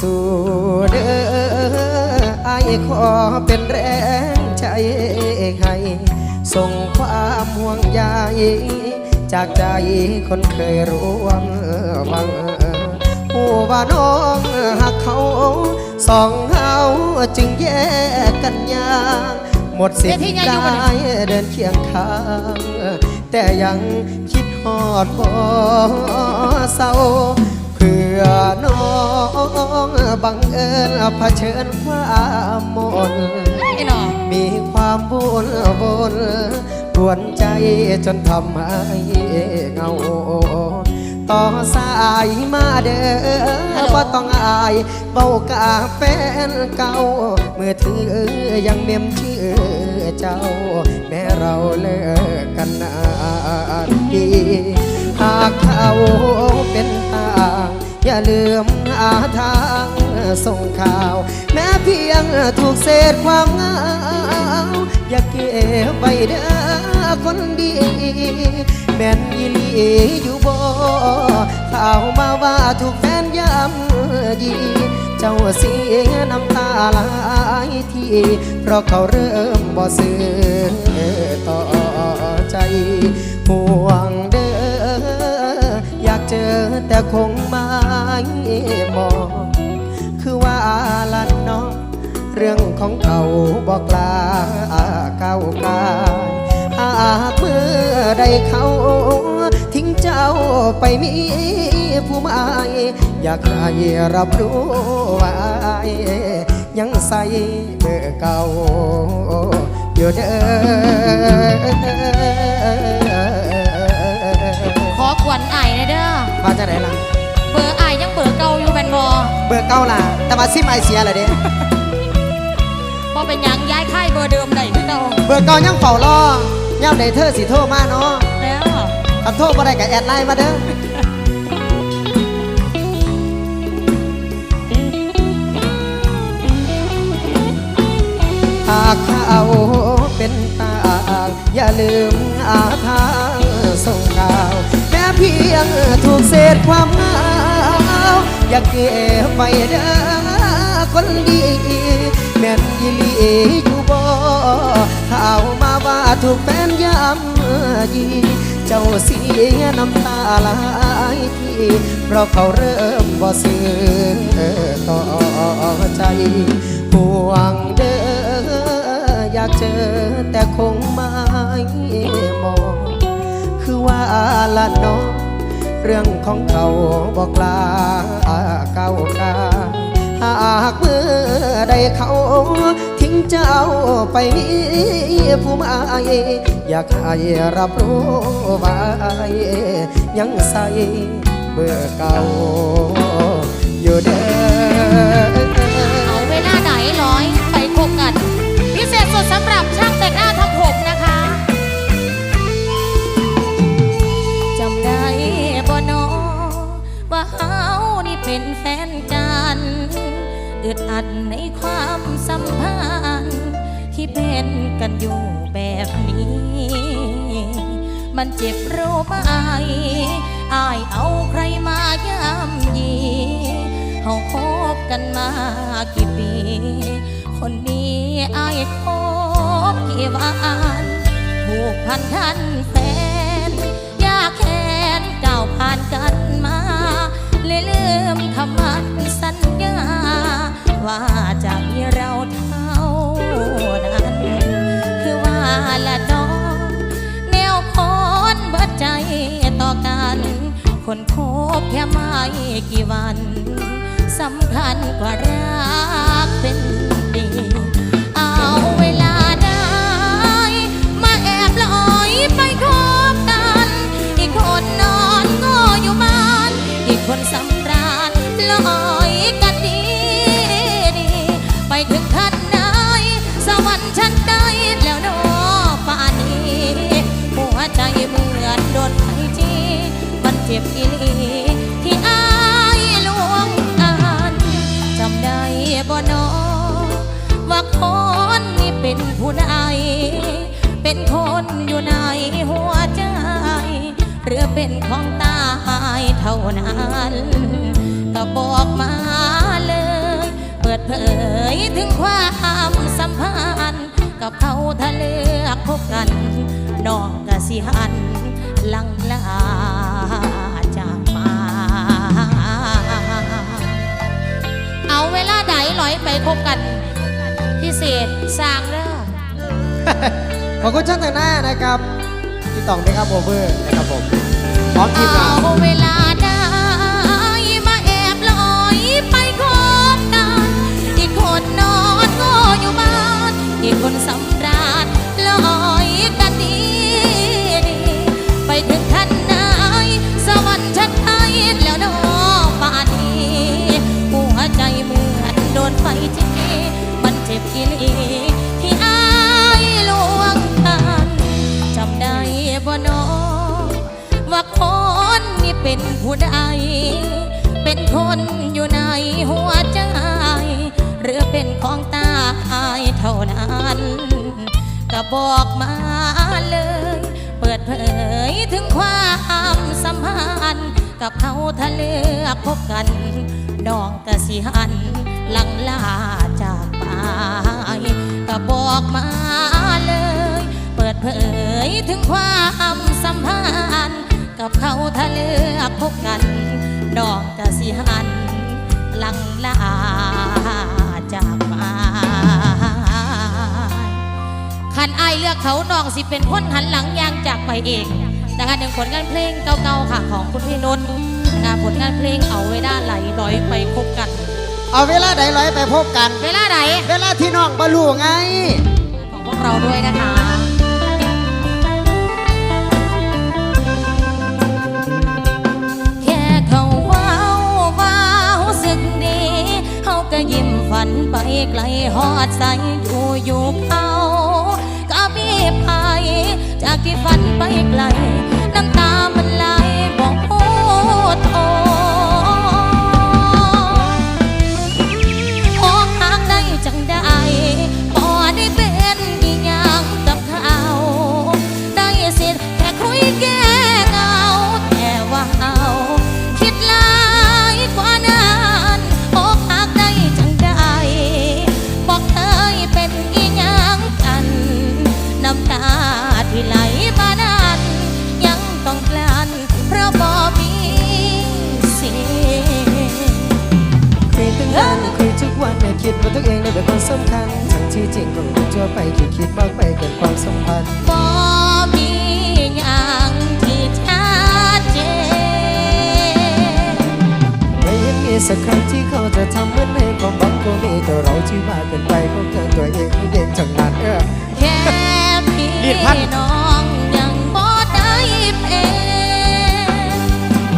สู่เด้อไอายขอเป็นแรงใจให้ส่งความห่วงใยจากใจคนเคยร่วมบังหูว่าน้องหักเขาสองเฮาจึงแยกกันยากหมดสิทเสียวที่ธิ์ยังอยู่ได้เดินเคียงข้างแต่ยังคิดฮอดบ่เศร้า เพื่อน้องบังเอิญเผชิญความมนไอ้หนอมีความวุ่นวนกวนใจจนทำให้เงา ต่อสายมาเด้อว่าต้องอายเบากาแฟนเก่า เมื่อถือยังเมมชื่อเจ้า แม้เราเลิกกันนานดีากเขาเป็นต่าง อย่าลืมหาทางส่งข่าว แม้เพียงถูกเศษความเหงาอย่าเก็บไว้เด้อคนดี แม่นอีหลีอยู่บ่ข่าวมาว่าถูกแฟนย้ำยีเจ้าเสียน้ำตาหลายทีเพราะเขาเริ่มบ่ซื้อต่อใจห่วงเด้อ อแต่คงไม่มอง คือว่าลันเน้องเรื่องของเขาบอกลาเก้ากายหากเมื่อใดเขาทิ้งเจ้าไปมีผู้ใหม่อยากให้รับรู้ว่ายังใส่เบอร์เก่าอยู่เด้อ วัญไอ้ายหนะเด้อมาจากไหนล่ะ เบอร์ไอ้ายยังเบอร์เก่าอยู่แมนบอเบอร์เก่าล่ะ แต่มาซิมไอเสียเลยเด้พอเป็นหยังย้ายค่ายเบอร์เดิมได้คือเก่าเบอร์เก่ายังเฝ้ารอย่ำใดเธอสิโทรมาเนาะแล้วคันโทรบ่ได้ก็แอดไลน์มาเด้อหากเขาเป็นตางอย่าลืมอาทางส่งข่าวแม้ เพียงถูกเศษความเหงาอย่าเก็บไว้เด้อคนดีแม่นยีลีอยู่บ่ข่าวมาว่าถูกแฟนย้ำยีเจ้าเสียน้ำตาหลายที่เพราะเขาเริ่มบ่ซื้อต่อใจห่วงเด้ออยากเจอแต่คงไม่มอง คือว่าละน้องเรื่องของเขาบอกลาเก้ากาหากเมื่อใดเขาทิ้งเจ้าไปมีผู้ใหม่อยากให้รับรู้ว่ายังใส่เบอร์เก่าอยู่เด้อ เฮาคบกันมากี่ปี คนนี้อายคบกี่วันผูกพันทันแฟน ยากแค้นก้าวผ่านกันมาเลยลืมคำมั่นสัญญา ว่าจะมีเราเท่านั้น คือว่าละน้อง แนวคนเบิดใจต่อกัน คนคบแค่ไม่กี่วัน สำคัญกว่ารักเป็นดี เอาเวลาได้ มาแอบลอยไปคบกัน อีกคนนอนก็อยู่บ้าน อีกคนสำราญลอยกันดีดี ไปถึงขั้นไหนสวรรค์ฉันได้แล้วเนอป่านนี้ หัวใจเหมือนโดนไฟจีมันเจ็บอีลี เป็นของตายเท่านั้นก็บอกมาเลย เปิดเผยถึงความสัมพันธ์ กับเขาถ้าเลือกพบกันน้องกะสิหันลังลาจากมาเอาเวลาใดลอยไปพบกัน พิเศษสร้างเด้อขอบคุณช่างแต่งหน้านะครับ พี่ต่องนะครับโอเวอร์นะครับผมพร้อมทีมงานเอาเวลาได้มาแอบลอยไปคบกันอีกคนนอนก็อยู่บ้านอีกคนสำราญลอยกันดีดีไปถึงขั้นไหนสวรรค์ชักไทยแล้วน้องป่านนี้หัวใจเหมือนโดนไฟจีมันเจ็บอีหลี เป็นผู้ใด เป็นคนอยู่ในหัวใจ หรือเป็นของตายเท่านั้น ก็บอกมาเลย เปิดเผยถึงความสัมพันธ์กับเขาถ้าเลือกพบกันน้องกะสิหันหลังลาจากไปก็บอกมาเลย เปิดเผยถึงความสัมพันธ์ กับเขาถ้าเลือกพบกันน้องกะสิหันหลังลาจากไปคันไอายเลือกเขาน้องสิเป็นคนหันหลังยางจากไปเองนะคะหนึ่งผลงานเพลงเก่าๆค่ะของคุณพี่นุชนะคะผลงานเพลงเอาไว้ด้านไหลลอยไปพบกัน เอาเวลาใดร้อยไปพบกัน เวลาไหน เวลาที่น้องบรรลุไง ของพวกเราด้วยนะคะ ก็ยิ้มฝันไปไกลหอดใสอยู่อยู่เขาก็มีภัยจากที่ฝันไปไกล น้ำตามันไหลบอกโอ้โทโสักครั้งที่เขาจะทำเหมือนในความบังก็มีแต่เราที่มากเกินไปเขาเกินตัวเองเด่นทั้งนั้นเออ แค่พี่รีดพัน น้องยังบ่ได้เป็น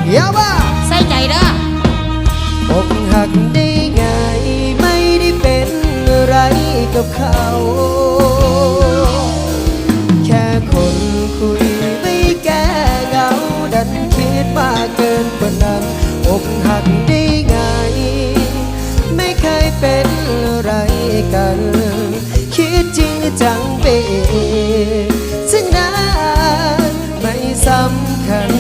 เดี๋ยวว่าใส่ใจเด้อ อกหักได้ไงไม่ได้เป็นอะไรกับเขา แค่คนคุยไม่แก้เหงาดันคิดมากเกินกว่านั้นอกหักได้ คิดจริงจังไปเองซึ่งนั้นไม่สำคัญ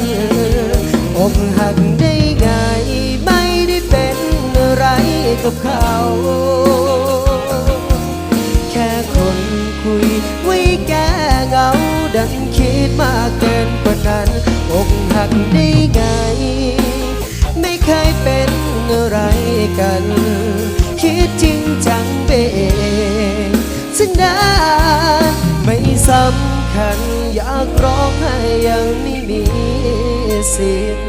อกหักได้ไงไม่ได้เป็นอะไรกับเขา แค่คนคุยไว้แก้เหงาดันคิดมากเกินกว่านั้นอกหักได้ไง ไม่เคยเป็นอะไรกัน คิดจริงจังไปเองซึ่งนั้นไม่สำคัญอยากร้องให้ยังไม่มีสิทธิ์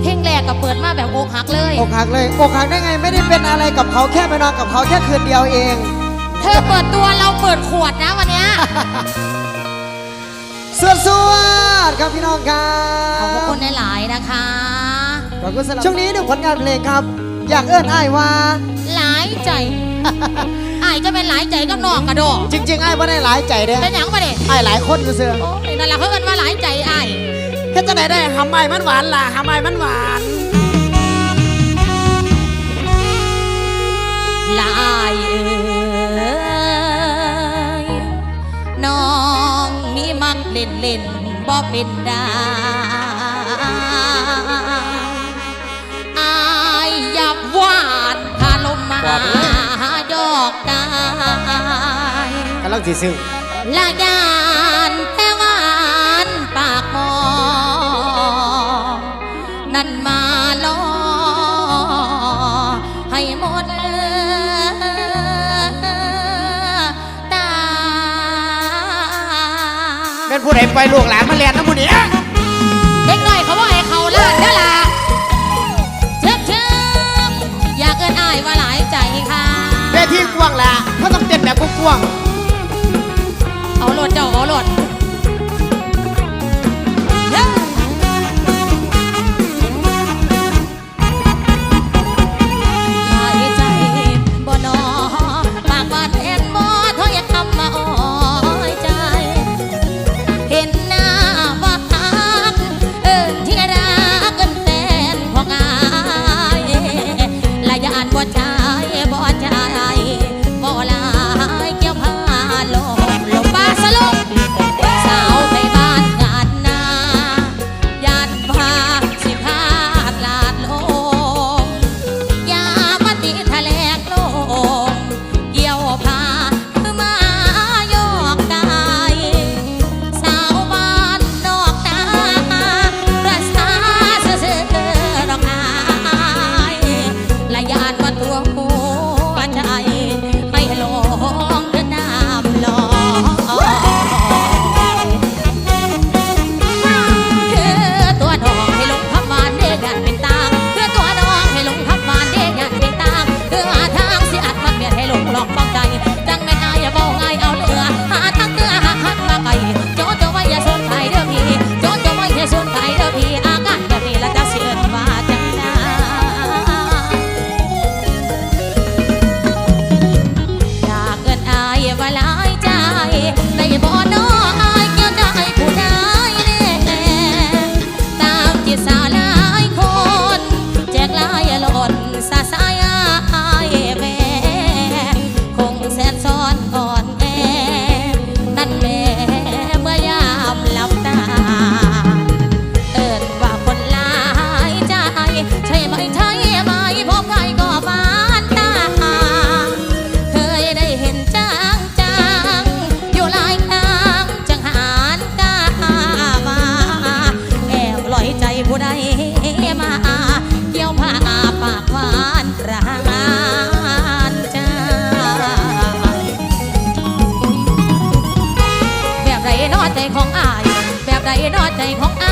เพลงแรกก็เปิดมาแบบอกหักเลย อกหักเลยอกหักได้ไงไม่ได้เป็นอะไรกับเขาแค่ไปนอนกับเขาแค่คืนเดียวเอง เธอเปิดตัวเราเปิดขวดนะวันเนี้ยสวดสวดครับพี่น้องครัขอบพระบคุณหลายๆนะคะ ขอบคุณสำหรับช่วงนี้หนึ่งผลงานเพลงครับ อยากเอื้อนอ้ายว่า หลายใจไอ้ายจะเป็นหลายใจกับน้องกระโดดจริงๆอ้ายไม่ได้หลายใจเด้เป็นหยังปะเนี่ยอ้ายหลายคนอยู่เสือโอ้ยนั่นแหละเขาเอินว่าหลายใจไอ้ายแค่จะไหนได้หำไม้มันหวานล่ะหำไม้มันหวานลายเอ้ยน้องนี่มักเล่นเล่นๆบ่เป็นดา ตายกำลังสิซื้อละยานแต่วานปากหมอ นั่นมาล้อให้หมดตาเป็นผู้ใดไปลูกหลานมาเรียนนะผู้นี้เด็กน้อยเขาบอกให้เขาลาดเด้อล่ะ กวงแหละเขาต้องเต้นแบบกุ้างๆเอาโหลดเจ้าเอาโหลด นอใจของอ